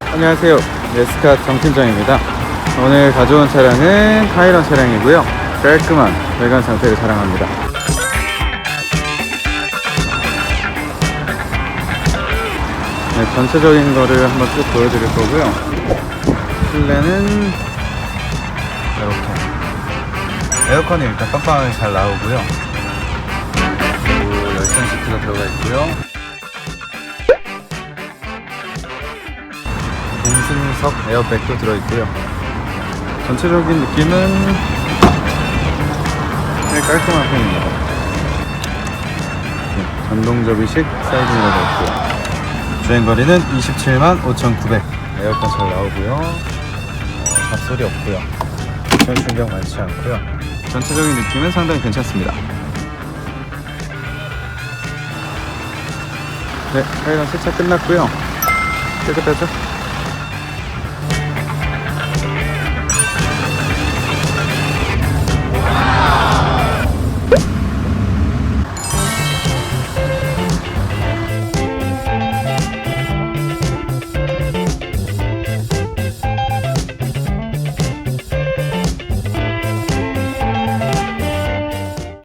안녕하세요. 레스카 정팀장입니다. 오늘 가져온 차량은 카이런 차량이고요. 깔끔한 외관 상태를 자랑합니다. 네, 전체적인 거를 한번 쭉 보여드릴 거고요. 실내는 이렇게 에어컨이 일단 빵빵하게 잘 나오고요. 열선 시트가 들어가 있고요. 동승석 에어백도 들어있고요. 전체적인 느낌은 꽤 깔끔한 편입니다. 네, 전동 접이식 사이즈미러가 있고요. 주행거리는 27만 5,900. 에어컨 잘 나오고요. 어, 잡소리 없고요. 전 충격 많지 않고요. 전체적인 느낌은 상당히 괜찮습니다. 네, 차이랑 세차 끝났고요. 깨끗하죠?